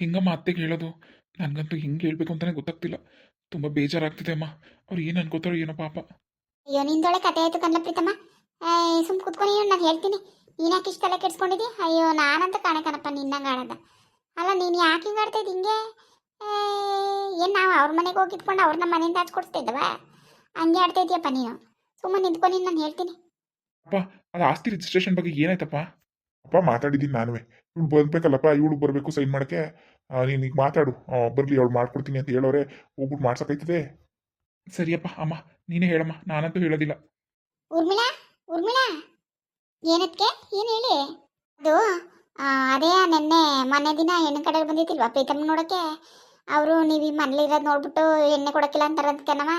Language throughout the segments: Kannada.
ಹಿಂಗಮ್ಮ ಅತ್ತೆಗೆ ಹೇಳೋದು. ನನಗಂತೂ ಹಿಂಗೆ ಹೇಳ್ಬೇಕು ಅಂತಲೇ ಗೊತ್ತಾಗ್ತಿಲ್ಲ. ತುಂಬ ಬೇಜಾರಾಗ್ತಿದೆ ಅಮ್ಮ. ಅವ್ರು ಏನು ಅನ್ಕೋತಾರೋ ಏನೋ ಪಾಪ. ಅಯ್ಯೋ ನಿಂದೊಳೆ ಕತೆ ಆಯ್ತು ಕಣ್ಲ ಪ್ರೀತಮ್ಮ. ಸುಮ್ ಕುತ್ಕೊಂಡು ನಾನು ಹೇಳ್ತೀನಿ. ನೀನು ಯಾಕೆ ತಲೆ ಕೆಡ್ಸ್ಕೊಂಡಿದ್ದಿ? ಅಯ್ಯೋ ನಾನಂತ ಕಾಣಕನಪ್ಪ ನಿನ್ನಂಗೆ ಆಡದ. ಅಲ್ಲ ನೀನು ಯಾಕೆ ಹಿಂಗೆ ಆಡ್ತಾ ಹಿಂಗೆ? ಏನು ನಾವು ಅವ್ರ ಮನೆಗೆ ಹೋಗಿ ಇಟ್ಕೊಂಡು ಅವ್ರನ್ನ ಮನೆಯಿಂದ ಹಚ್ಕೊಡ್ತಿದ್ದವ ಹಂಗೆ ಆಡ್ತಾ ಇದೀಯಪ್ಪ ನೀನು. ಸುಮ್ಮನೆ ನಿಂತ್ಕೊಂಡು ನಾನು ಹೇಳ್ತೀನಿ. ಅಪ್ಪ ಅದು ಆಸ್ತಿ ರಿಜಿಸ್ಟ್ರೇಷನ್ ಬಗ್ಗೆ ಏನಾಯ್ತಪ್ಪ? ಅಪ್ಪ ಮಾತಾಡಿದ್ದೀನಿ ನಾನುವೆ. ಇವ್ಳು ಬರ್ಬೇಕಲ್ಲಪ್ಪ ಇವಳು ಬರಬೇಕು ಸೈನ್ ಮಾಡಕ್ಕೆ. ನೀನು ಈಗ ಮಾತಾಡು. ಬರಲಿ, ಅವಳು ಮಾಡ್ಕೊಡ್ತೀನಿ ಅಂತ ಹೇಳೋರೆ. ಹೋಗ್ಬಿಟ್ಟು ಮಾಡ್ಸೋಕೈತದೆ ಸರಿಯಪ್ಪ, ಅಮ್ಮ, ನೀನೇ ಹೇಳಮ್ಮ. ನಾನಂತೂ ಹೇಳೋದಿಲ್ಲ. ಏನಕ್ಕೆ ಏನು ಹೇಳಿ? ಅದು ಅದೇ ನಿನ್ನೆ ಮೊನ್ನೆ ದಿನ ಹೆಣ್ಣು ಕಡೆ ಬಂದಿತ್ತಿಲ್ವಾ ಪ್ರೀತಮ್ ನೋಡೋಕ್ಕೆ? ಅವರು ನೀವು ಈ ಮನೇಲಿ ಇರೋದು ನೋಡ್ಬಿಟ್ಟು ಎಣ್ಣೆ ಕೊಡೋಕ್ಕಿಲ್ಲ ಅಂತಾರಂತನವ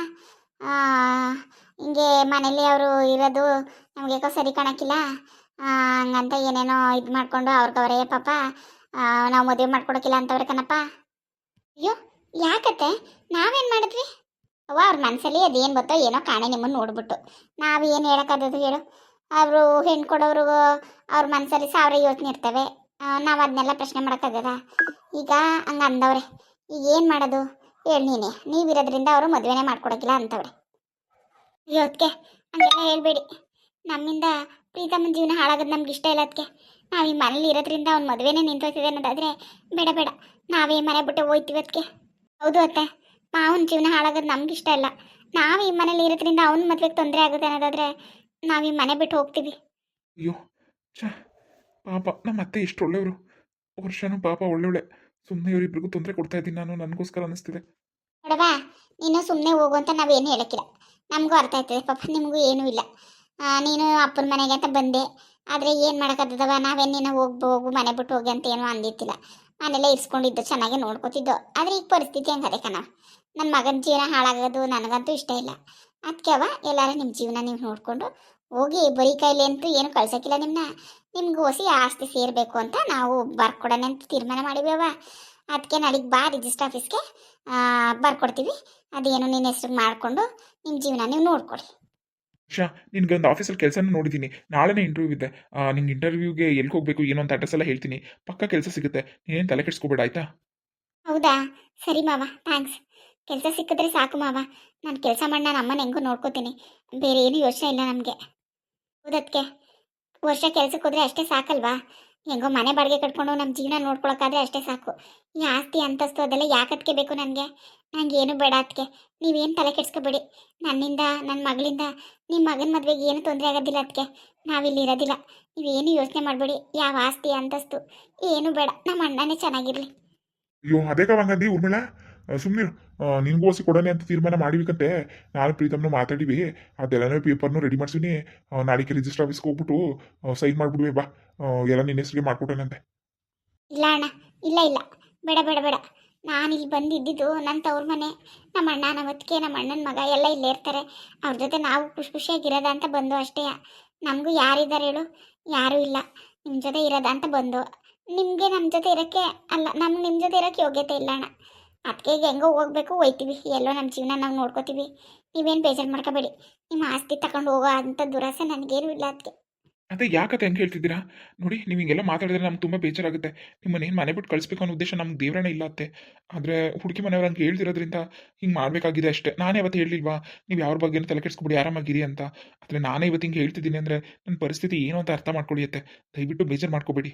ಹಿಂಗೆ ಮನೇಲಿ ಅವರು ಇರೋದು ನಮಗೆ ಯಾಕೋ ಸರಿ ಕಾಣಕ್ಕಿಲ್ಲ. ಹಂಗಂತ ಏನೇನೋ ಇದು ಮಾಡ್ಕೊಂಡು ಅವ್ರಿಗವ್ರೇ, ಪಾಪ ನಾವು ಮದುವೆ ಮಾಡ್ಕೊಡೋಕಿಲ್ಲ ಅಂತವ್ರೆ ಕಣಪ್ಪ. ಅಯ್ಯೋ, ಯಾಕತ್ತೆ? ನಾವೇನು ಮಾಡಿದ್ವಿ? ಅವ್ವ, ಅವ್ರ ಮನಸ್ಸಲ್ಲಿ ಅದೇನು ಗೊತ್ತೋ ಏನೋ ಕಾಣೆ ನಿಮ್ಮನ್ನು ನೋಡ್ಬಿಟ್ಟು. ನಾವು ಏನು ಹೇಳೋಕ್ಕಾಗದು ಹೇಳು. ಅವರು ಹೆಣ್ಣು ಕೊಡೋರು, ಅವ್ರ ಮನಸ್ಸಲ್ಲಿ ಸಾವಿರ ಯೋಚನೆ ಇರ್ತವೆ. ನಾವು ಅದನ್ನೆಲ್ಲ ಪ್ರಶ್ನೆ ಮಾಡೋಕ್ಕಾಗದ? ಈಗ ಹಂಗೆ ಅಂದವ್ರೆ, ಈಗ ಏನು ಮಾಡೋದು? ಹೇಳಿ ನೀನೆ, ನೀವಿರೋದ್ರಿಂದ ಅವರು ಮದುವೆನೇ ಮಾಡ್ಕೊಡೋಕ್ಕಿಲ್ಲ ಅಂತವ್ರೆ. ಯೋತ್ಕೆ ಹಂಗೆಲ್ಲ ಹೇಳ್ಬೇಡಿ. ನಮ್ಮಿಂದ ಪ್ರೀತಮ್ಮನ ಜೀವನ ಹಾಳಾಗೋದು ನಮ್ಗೆ ಇಷ್ಟ ಇಲ್ಲ ಅದಕ್ಕೆ. ನಾವು ಈ ಮನೇಲಿ ಇರೋದ್ರಿಂದ ಅವ್ನ ಮದುವೆನೇ ನಿಂತೋಗ್ತಿದೆ ಅನ್ನೋದಾದರೆ ಬೇಡ ಬೇಡ. ನಾವೇ ಮನೆ ಬಿಟ್ಟು ಹೋಯ್ತೀವಿ ಅದಕ್ಕೆ ಹೌದು ಅತ್ತೆ. ಮಾವನ ಜೀವನ ಹಾಳಾಗೋದು ನಮ್ಗೆ ಇಷ್ಟ ಇಲ್ಲ. ನಾವು ಈ ಮನೇಲಿ ಇರೋದ್ರಿಂದ ಅವನ ಮದುವೆಗೆ ತೊಂದರೆ ಆಗುತ್ತೆ ಅನ್ನೋದಾದ್ರೆ ನಾವು ಈ ಮನೆ ಬಿಟ್ಟು ಹೋಗ್ತೀವಿ. ಅಯ್ಯೋ ಛ. ಪಾಪ ನಮ್ಮ ಅತ್ತೆ ಎಷ್ಟು ಒಳ್ಳೆಯವರು. ವರ್ಷನೂ ಪಾಪ ಒಳ್ಳೊಳ್ಳೆ ಸುಮ್ಮನೆ ಇವರಿಬ್ರಿಗೂ ತೊಂದರೆ ಕೊಡ್ತಾ ಇದ್ದೀನಿ ನಾನು ನನಗೋಸ್ಕರ ಅನ್ನಿಸ್ತಿದೆ. ನೋಡವಾ ನೀನು ಸುಮ್ಮನೆ ಹೋಗು ಅಂತ ನಾವೇನು ಹೇಳಕ್ಕಿಲ್ಲ. ನಮಗೂ ಅರ್ಥ ಆಯ್ತದೆ. ಪಾಪ ನಿಮಗೂ ಏನೂ ಇಲ್ಲ. ನೀನು ಅಪ್ಪನ ಮನೆಗೆ ಅಂತ ಬಂದೆ. ಆದರೆ ಏನು ಮಾಡೋಕ್ಕಾಗ್ತದವ ನಾವೇನು ನೀನು ಹೋಗಿ ಹೋಗು ಮನೆ ಬಿಟ್ಟು ಹೋಗಿ ಅಂತ ಏನೂ ಅಂದಿತ್ತಿಲ್ಲ ಮನೆಯಲ್ಲೇ ಇರಿಸ್ಕೊಂಡಿದ್ದು, ಚೆನ್ನಾಗಿ ನೋಡ್ಕೋತಿದ್ದೋ. ಆದರೆ ಈಗ ಪರಿಸ್ಥಿತಿ ಹೆಂಗೆ ಅದೇ ಕಣ. ನನ್ನ ಮಗನ ಜೀವನ ಹಾಳಾಗೋದು ನನಗಂತೂ ಇಷ್ಟ ಇಲ್ಲ. ಅದಕ್ಕೆ ಅವ ಎಲ್ಲರೂ ನಿಮ್ಮ ಜೀವನ ನೀವು ನೋಡಿಕೊಂಡು ಹೋಗಿ, ಬರೀ ಕೈಲಿ ಅಂತೂ ಏನು ಕಳ್ಸೋಕ್ಕಿಲ್ಲ ನಿಮ್ಮನ್ನ ನಿಮ್ಗೆ ಹೊಸಿ ಆಸ್ತಿ ಸೇರಬೇಕು ಅಂತ ನಾವು ಬರ್ಕೊಡೋಣ ಅಂತ ತೀರ್ಮಾನ ಮಾಡಿವಿ ಅವ ಅದಕ್ಕೆ ನಾಳೆಗೆ ಬಾ ರಿಜಿಸ್ಟರ್ ಆಫೀಸ್ಗೆ. ಬರ್ಕೊಡ್ತೀವಿ. ಅದೇನು ನಿನ್ನ ಹೆಸ್ರಿಗೆ ಮಾಡಿಕೊಂಡು ನಿಮ್ಮ ಜೀವನ ನೀವು ನೋಡ್ಕೊಡಿ ಶಾ ನಿನ್ಗೊಂದು ಆಫೀಸಲ್ಲಿ ಕೆಲಸನ ನೋಡಿದ್ದೀನಿ ನಾಳೆನೇ ಇಂಟರ್ವ್ಯೂ ಇದೆ. ನಿಂಗೆ ಇಂಟರ್ವ್ಯೂಗೆ ಎಲ್ಲಿ ಹೋಗಬೇಕು, ಏನೋ ಅಂತ ಅಡ್ರೆಸ್ ಎಲ್ಲ ಹೇಳ್ತೀನಿ. ಪಕ್ಕ ಕೆಲಸ ಸಿಗುತ್ತೆ. ನೀನೇನು ತಲೆ ಕೆಡಿಸ್ಕೋಬೇಡ, ಆಯ್ತಾ? ಹೌದಾ? ಸರಿ ಮಾವ ಥ್ಯಾಂಕ್ಸ್ ಕೆಲಸ ಸಿಕ್ಕಿದ್ರೆ ಸಾಕು ಮಾವ. ನಾನು ಕೆಲಸ ಮಾಡಿ, ನಾನು ಅಮ್ಮನ ಹೆಂಗೂ ನೋಡ್ಕೋತೀನಿ. ಬೇರೆ ಏನು ಯೋಚನೆ ಇಲ್ಲ ನಮಗೆ. ಹೌದಕ್ಕೆ ವರ್ಷ ಕೆಲಸಕ್ಕೆ ಹೋದ್ರೆ ಅಷ್ಟೇ ಸಾಕಲ್ವಾ? ಹೆಂಗೋ ಮನೆ ಬಾಡಿಗೆ ಕಟ್ಕೊಂಡು ನಮ್ಮ ಜೀವನ ನೋಡ್ಕೊಳಕ್ಕಾದ್ರೆ ಅಷ್ಟೇ ಸಾಕು. ಈ ಆಸ್ತಿ, ಅಂತಸ್ತು ಅದೆಲ್ಲ ಯಾಕತ್ಕೆ ಬೇಕು ನನಗೆ? ನಂಗೆ ಏನು ಬೇಡ ಅದಕ್ಕೆ ನೀವೇನು ತಲೆ ಕೆಡ್ಸ್ಕೊಬೇಡಿ. ನನ್ನಿಂದ ನನ್ನ ಮಗಳಿಂದ ನಿಮ್ಮ ಮಗನ ಮದುವೆಗೆ ಏನು ತೊಂದರೆ ಆಗೋದಿಲ್ಲ ಅದಕ್ಕೆ ನಾವಿಲ್ಲಿ ಇರೋದಿಲ್ಲ. ನೀವೇನು ಯೋಚನೆ ಮಾಡಬೇಡಿ. ಯಾವ ಆಸ್ತಿ ಅಂತಸ್ತು ಏನು ಬೇಡ. ನಮ್ಮ ಅಣ್ಣನೇ ಚೆನ್ನಾಗಿರಲಿ. ಅಯ್ಯೋ ಅದೇ ಕವಂಗಂದಿ ಉರ್ಮಿಳ ಸುಮ್ಮನೆ ನಿನ್ಗೋಸಿ ಕೊಡೋಣ ಅಂತ ತೀರ್ಮಾನ ಮಾಡಿಬೇಕಂತೆ ನಾನು ಪ್ರೀತಮ್ನ ಮಾತಾಡಿವಿ. ಅದೆಲ್ಲನೂ ಪೇಪರ್ನು ರೆಡಿ ಮಾಡ್ಸೀನಿ ನಾಳೆಗೆ ರಿಜಿಸ್ಟರ್ ಆಫೀಸ್ಗೆ ಹೋಗ್ಬಿಟ್ಟು ಸೈನ್ ಮಾಡಿಬಿಡುವೆ ಬಾ. ಎಲ್ಲ ನಿನ್ನ ಹೆಸರಿಗೆ ಮಾಡ್ಕೊಟ್ಟೇನಂತೆ. ಇಲ್ಲ ಅಣ್ಣ. ಇಲ್ಲ ಇಲ್ಲ. ಬೇಡ ಬೇಡ ಬೇಡ. ನಾನು ಇಲ್ಲಿ ಬಂದಿದ್ದು ನನ್ನ ತವ್ರ ಮನೆ. ನಮ್ಮ ಅಣ್ಣ ನಮ್ಮ ಅತ್ತಿಗೆ ನಮ್ಮ ಅಣ್ಣನ ಮಗ ಎಲ್ಲ ಇಲ್ಲೇ ಇರ್ತಾರೆ. ಅವ್ರ ಜೊತೆ ನಾವು ಖುಷಿ ಖುಷಿಯಾಗಿರೋದ ಅಂತ ಬಂದು ಅಷ್ಟೇ. ನಮಗೂ ಯಾರಿದ್ದಾರೆ ಹೇಳು. ಯಾರೂ ಇಲ್ಲ. ನಿಮ್ಮ ಜೊತೆ ಇರೋದ ಅಂತ ಬಂದು ನಿಮಗೆ ನಮ್ಮ ಜೊತೆ ಇರೋಕ್ಕೆ ಅಲ್ಲ ನಮ್ಗೆ ನಿಮ್ಮ ಜೊತೆ ಇರೋಕ್ಕೆ ಯೋಗ್ಯತೆ ಇಲ್ಲ ಅಣ್ಣ. ಅದಕ್ಕೆ ಈಗ ಹೆಂಗೋ ಹೋಗ್ಬೇಕು, ಹೋಯ್ತೀವಿ. ಎಲ್ಲೋ ನಮ್ಮ ಜೀವನ ನಾವು ನೋಡ್ಕೋತೀವಿ. ನೀವೇನು ಬೇಜಾರು ಮಾಡ್ಕೋಬೇಡಿ. ನಿಮ್ಮ ಆಸ್ತಿ ತಗೊಂಡು ಹೋಗೋ ಅಂಥ ದುರಾಸೆ ನನಗೇನು ಇಲ್ಲ ಅದಕ್ಕೆ ಅದೇ ಯಾಕತ್ತೆ ಹಂಗೆ ಹೇಳ್ತಿದ್ದೀರಾ? ನೋಡಿ, ನೀವು ಹಿಂಗೆಲ್ಲ ಮಾತಾಡಿದ್ರೆ ನಮ್ಗೆ ತುಂಬ ಬೇಜಾರಾಗುತ್ತೆ. ನಿಮ್ಮನ್ನೇನು ಮನೆ ಬಿಟ್ಟು ಕಳಿಸ್ಬೇಕು ಅನ್ನೋ ಉದ್ದೇಶ ನಮ್ಗೆ ದೇವರೇ ಇಲ್ಲ ಅತ್ತೆ. ಆದರೆ ಹುಡುಗಿ ಮನೆಯವ್ರು ಹಂಗೆ ಹೇಳ್ತಿರೋದ್ರಿಂದ ಹಿಂಗೆ ಮಾಡಬೇಕಾಗಿದೆ ಅಷ್ಟೇ. ನಾನೇ ಇವತ್ತು ಹೇಳಿಲ್ವಾ ನೀವು ಯಾರ ಬಗ್ಗೆ ತಲೆ ಕೆಡಿಸ್ಕೊಬಿಡಿ, ಆರಾಮಾಗಿರಿ ಅಂತ. ಆದರೆ ನಾನೇ ಇವತ್ತು ಹಿಂಗೆ ಹೇಳ್ತಿದ್ದೀನಿ ಅಂದರೆ ನನ್ನ ಪರಿಸ್ಥಿತಿ ಏನು ಅಂತ ಅರ್ಥ ಮಾಡ್ಕೊಳಿಯತ್ತೆ ದಯವಿಟ್ಟು ಬೇಜಾರು ಮಾಡ್ಕೋಬೇಡಿ.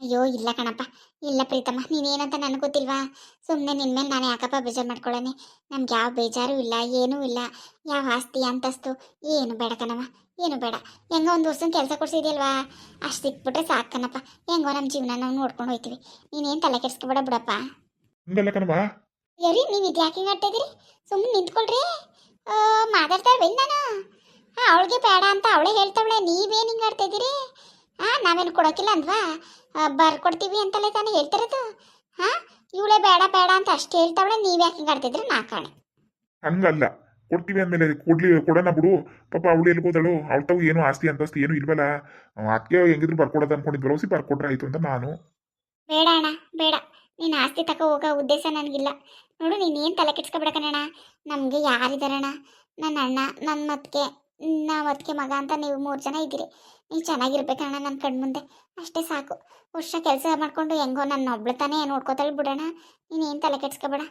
ಅಯ್ಯೋ ಇಲ್ಲ ಕಣಪ್ಪ. ಇಲ್ಲ ಪ್ರೀತಮ್ಮ ನೀನೇನಂತ ನನಗೆ ಗೊತ್ತಿಲ್ವಾ? ಸುಮ್ಮನೆ ನಿನ್ನ ಮೇಲೆ ನಾನು ಯಾಕಪ್ಪ ಬೇಜಾರು ಮಾಡ್ಕೊಳ್ಳೋನೆ? ನಮ್ಗೆ ಯಾವ ಬೇಜಾರು ಇಲ್ಲ ಏನೂ ಇಲ್ಲ. ಯಾವ ಆಸ್ತಿ ಅಂತಸ್ತು ಏನು ಬೇಡ ಕಣವ ಏನು ಬೇಡ. ಹೆಂಗೋ ಒಂದು ವರ್ಷದ ಕೆಲಸ ಕೊಡ್ಸಿದ್ಯಲ್ವಾ? ಅಷ್ಟು ಸಿಕ್ಬಿಟ್ರೆ ಸಾಕು ಕಣಪ್ಪ. ಹೆಂಗೋ ನಮ್ಮ ಜೀವನ ನಾವು ನೋಡ್ಕೊಂಡು ಹೋಯ್ತೀವಿ. ನೀನೇನು ತಲೆ ಕೆಡ್ಸ್ಕೊಬೇಡ ಬಿಡಪ್ಪ. ಹಂಗಲ್ಲ ಕಣವ ಯರಿ ನೀವು ಇದು ಯಾಕೆ ಹಿಂಗೆ ಸುಮ್ಮನೆ ನಿಂತ್ಕೊಳ್ರಿ. ಮಾತಾಡ್ತಾ ಇರ್ಬೇಡಿ ನಾನು. ಹಾಂ ಅವಳಿಗೆ ಬೇಡ ಅಂತ ಅವಳೇ ಹೇಳ್ತಾವಳೆ. ನೀವೇನು ಹಿಂಗೆ ಆಡ್ತಾ ಇದ್ದೀರಿ ಹಾಂ ನಾವೇನು ಕೊಡೋಕ್ಕಿಲ್ಲ ಅಂದ್ವಾ ಬರ್ಕೊಡ್ತೀವಿ ಅಂತಲೇ ತಾನೇ ಹೇಳ್ತಿರೋದು. ಹಾಂ ಇವಳೇ ಬೇಡ ಬೇಡ ಅಂತ ಅಷ್ಟು ಹೇಳ್ತಾವಳೆ ನೀವು ಯಾಕೆ ಹಿಂಗೆ ಆಡ್ತಿದ್ರಿ ನಾ ಕಾಣೆ. ಹಂಗಲ್ಲ. ಕೊಡ್ತೀವಿ ಅಂದಮೇಲೆ ಕೊಡ್ಲಿ ಕೊಡೋಣ ಬಿಡು. ಪಾಪ ಅವಳು ಎಲ್ಲಿ ಹೋದಳು ಅವಳ ತಾವು ಏನು ಆಸ್ತಿ ಅಂತಸ್ತು ಏನು ಇಲ್ವಲ್ಲ. ಅದಕ್ಕೆ ಹೆಂಗಿದ್ರು ಬರ್ಕೊಡೋದು ಅನ್ಕೊಂಡಿದ್ ಬರೋಸಿ ಬರ್ಕೊಟ್ರೆ ಆಯ್ತು ಅಂತ ನಾನು. ಬೇಡ ಅಣ್ಣ ಬೇಡ. ನೀನು ಆಸ್ತಿ ತಕ ಹೋಗೋ ಉದ್ದೇಶ ನನಗಿಲ್ಲ. ನೋಡು ನೀನು ಏನು ತಲೆ ಕೆಡ್ಸ್ಕೊಬೇಡ ಕಣಣ್ಣ. ನಮಗೆ ಯಾರಿದಾರಣ್ಣ? ನನ್ನ ಅಣ್ಣ ನನ್ನ ಮತ್ತಿಗೆ. ನಾವು ಅದಕ್ಕೆ ಮಗ ಅಂತ ನೀವು ಮೂರು ಜನ ಇದ್ದೀರಿ. ನೀವು ಚೆನ್ನಾಗಿರ್ಬೇಕಣ್ಣ ನನ್ನ ಕಣ್ಮುಂದೆ ಅಷ್ಟೇ ಸಾಕು. ವರ್ಷ ಕೆಲಸ ಮಾಡಿಕೊಂಡು ಹೆಂಗೋ ನನ್ನ ಒಬ್ಳು ತಾನೇ ನೋಡ್ಕೋತಾಳೆ ಬಿಡೋಣ ನೀನೇನು ತಲೆ ಕೆಡ್ಸ್ಕೊಬೇಡ.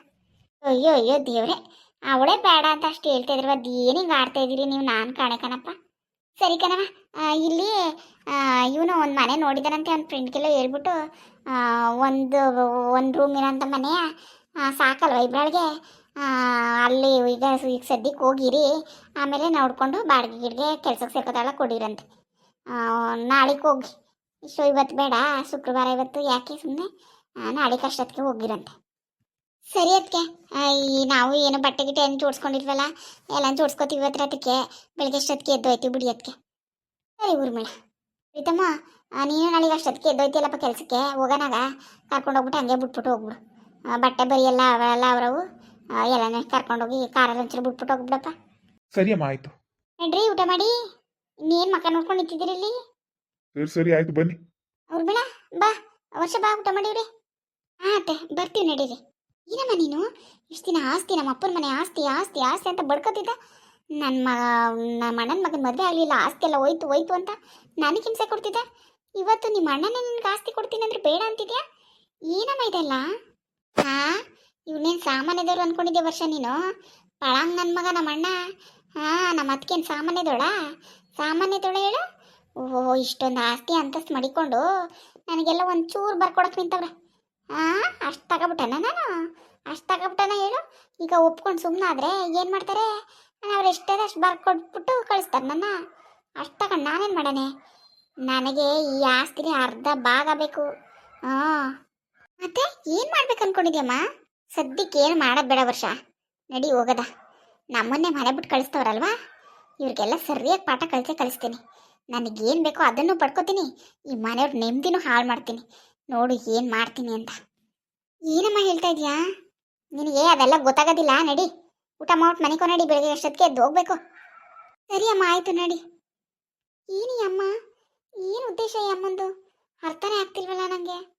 ಅಯ್ಯೋ ಅಯ್ಯೋ, ದೇವ್ರೆ. ಅವಳೇ ಬೇಡ ಅಂತ ಅಷ್ಟು ಹೇಳ್ತಾ ಇದ್ರು. ಅದು ಏನಿಂಗೆ ಆಡ್ತಾ ಇದ್ದೀರಿ ನೀವು ನಾನು ಕಾಣೆ ಕಣಪ್ಪ. ಸರಿ ಕಣವ ಇಲ್ಲಿ ಇವನು ಒಂದು ಮನೆ ನೋಡಿದಾನಂತೆ. ಅವ್ನ ಫ್ರೆಂಡ್ಗೆಲ್ಲ ಹೇಳ್ಬಿಟ್ಟು ಒಂದು ಒಂದು ರೂಮ್ ಇರೋಂಥ ಮನೆಯ? ಸಾಕಲ್ವ ಇಬ್ಬಳಿಗೆ ಅಲ್ಲಿ ಈಗ ಈಗ ಸದ್ಯಕ್ಕೆ ಹೋಗಿರಿ. ಆಮೇಲೆ ನೋಡಿಕೊಂಡು ಬಾಡಿಗೆ ಗಿಡಿಗೆ ಕೆಲಸಕ್ಕೆ ಸೇರ್ಕೋತಾಳ ಕೊಡಿರಂತೆ. ನಾಳೆಗೆ ಹೋಗಿ ಇಷ್ಟು ಇವತ್ತು ಬೇಡ. ಶುಕ್ರವಾರ ಇವತ್ತು ಯಾಕೆ ಸುಮ್ಮನೆ ನಾಳೆ ಕಷ್ಟಕ್ಕೆ ಹೋಗಿರಂತೆ. ಸರಿ ಅದಕ್ಕೆ ಈ ನಾವು ಏನು ಬಟ್ಟೆ ಗಿಟ್ಟೆ ಏನು ಜೋಡಿಸ್ಕೊಂಡಿರ್ವಲ್ಲ ಎಲ್ಲ ಜೋಡಿಸ್ಕೊತೀವಿ ಇವತ್ತು ರಾತ್ರಿಗೆ ಬೆಳಗ್ಗೆ ಅಷ್ಟೊತ್ತಿಗೆ ಎದ್ದು ಹೋಯ್ತೀವಿ ಬಿಡಿ ಅದಕ್ಕೆ ಸರಿ ಊರ್ಮಿಳ. ಪ್ರೀತಮ್ಮ ನೀನು ನಾಳೆಗೆ ಅಷ್ಟೊತ್ತಿಗೆ ಎದ್ದೋಯ್ತಿಯಲ್ಲಪ್ಪ ಕೆಲಸಕ್ಕೆ? ಹೋಗೋಣಾಗ? ಕರ್ಕೊಂಡು ಹೋಗ್ಬಿಟ್ಟು ಹಂಗೆ ಬಿಟ್ಬಿಟ್ಟು ಹೋಗ್ಬಿಡು. ಬಟ್ಟೆ ಬರಿ ಎಲ್ಲ ಅವರವು. ಎಲ್ಲನೇ ಕರ್ಕೊಂಡೋಗಿ ಕಾರಲ್ಲಿ ಒಂಚೂರು ಬಿಟ್ಬಿಟ್ಟು ಹೋಗ್ಬಿಡಪ್ಪ. ಸರಿ ಅಮ್ಮ ಆಯ್ತು. ನಡ್ರಿ ಊಟ ಮಾಡಿ. ಇನ್ನೇನು ಮಕ್ಕ ನೋಡ್ಕೊಂಡು ನಿಂತಿದ್ದೀರಿ ಇಲ್ಲಿ? ಸರಿ ಸರಿ ಆಯ್ತು ಬನ್ನಿ. ಊರ್ಮಿಳ ಬಾ ವರ್ಷ ಬಾ ಊಟ ಮಾಡಿವ್ರಿ. ಹಾಂ ಅತ್ತೆ ಬರ್ತೀವಿ ನಡೀರಿ. ಏನಮ್ಮ ನೀನು? ಇಷ್ಟು ದಿನ ಆಸ್ತಿ ನಮ್ಮ ಅಪ್ಪನ ಮನೆ ಆಸ್ತಿ ಆಸ್ತಿ ಆಸ್ತಿ ಅಂತ ಬಡ್ಕೋತಿದ್ದ? ನನ್ನ ಮಗ ನಮ್ಮ ಅಣ್ಣನ ಮಗನ ಮದುವೆ ಆಗಲಿಲ್ಲ ಆಸ್ತಿ ಎಲ್ಲ ಹೋಯ್ತು ಹೋಯ್ತು ಅಂತ ನನಗೆ ಹಿಂಸೆ ಕೊಡ್ತಿದ್ದೆ? ಇವತ್ತು ನಿಮ್ಮ ಅಣ್ಣನೇ ನಿನ್ಗೆ ಆಸ್ತಿ ಕೊಡ್ತೀನಿ ಅಂದ್ರೆ ಬೇಡ ಅಂತಿದ್ಯಾ? ಏನಮ್ಮ ಇದೆಲ್ಲ? ಹಾ? ಇವನೇನು ಸಾಮಾನ್ಯದವ್ರು ಅನ್ಕೊಂಡಿದ್ದೆ ವರ್ಷ ನೀನು? ಪಳಂಗ್ ನನ್ನ ಮಗ ನಮ್ಮ ಅಣ್ಣ. ಹಾಂ ನಮ್ಮ ಅದಕ್ಕೇನು ಸಾಮಾನ್ಯದೋಳ? ಸಾಮಾನ್ಯದೋಳ ಹೇಳು. ಓಹೋ, ಇಷ್ಟೊಂದು ಆಸ್ತಿ ಅಂತಸ್ತು ಮಡಿಕೊಂಡು ನನಗೆಲ್ಲ ಒಂಚೂರು ಬರ್ಕೊಡಕ್ಕೆ ನಿಂತವ್ರೆ. ಹಾಂ, ಅಷ್ಟು ತಗೊಬಿಟ್ಟನ ನಾನು? ಅಷ್ಟು ತಗೊಬಿಟ್ಟನ ಹೇಳು. ಈಗ ಒಪ್ಕೊಂಡು ಸುಮ್ಮನಾದ್ರೆ ಏನು ಮಾಡ್ತಾರೆ? ಅವ್ರು ಎಷ್ಟೇ ಅಷ್ಟು ಬರ್ಕೊಟ್ಬಿಟ್ಟು ಕಳಿಸ್ತಾರೆ ನನ್ನ? ಅಷ್ಟು ತಗೊಂಡು ನಾನೇನು ಮಾಡೋಣ? ನನಗೆ ಈ ಆಸ್ತಿಲಿ ಅರ್ಧ ಭಾಗ ಬೇಕು. ಹಾಂ. ಮತ್ತೆ ಏನು ಮಾಡ್ಬೇಕು ಅನ್ಕೊಂಡಿದ್ಯಮ್ಮ? ಸದ್ಯಕ್ಕೆ ಏನು ಮಾಡೋದು ಬೇಡ ವರ್ಷ. ನಡಿ ಹೋಗದ. ನಮ್ಮನ್ನೇ ಮನೆ ಬಿಟ್ಟು ಕಳಿಸ್ತವ್ರಲ್ವಾ? ಇವ್ರಿಗೆಲ್ಲ ಸರಿಯಾಗಿ ಪಾಠ ಕಲಿಸೇ ಕಲಿಸ್ತೀನಿ. ನನಗೇನು ಬೇಕೋ ಅದನ್ನು ಪಡ್ಕೋತೀನಿ. ಈ ಮನೆಯವ್ರ ನೆಮ್ಮದಿನೂ ಹಾಳು ಮಾಡ್ತೀನಿ. ನೋಡು ಏನು ಮಾಡ್ತೀನಿ ಅಂತ. ಏನಮ್ಮ ಹೇಳ್ತಾ ಇದೆಯಾ? ನಿನಗೆ ಅದೆಲ್ಲ ಗೊತ್ತಾಗೋದಿಲ್ಲ? ನಡಿ. ಊಟ ಮಾಡ್ಬಿಟ್ಟು ಮನೆಗೆ ನಡಿ ಬೆಳಗ್ಗೆ ಎಷ್ಟೊತ್ತಿಗೆ ಎದ್ದು ಹೋಗ್ಬೇಕು? ಸರಿ ಅಮ್ಮ, ಆಯಿತು, ನಡಿ. ಏನು ಅಮ್ಮ ಏನು ಉದ್ದೇಶ ಈ ಅಮ್ಮಂದು? ಅರ್ಥನೇ ಆಗ್ತಿಲ್ವಲ್ಲ ನನಗೆ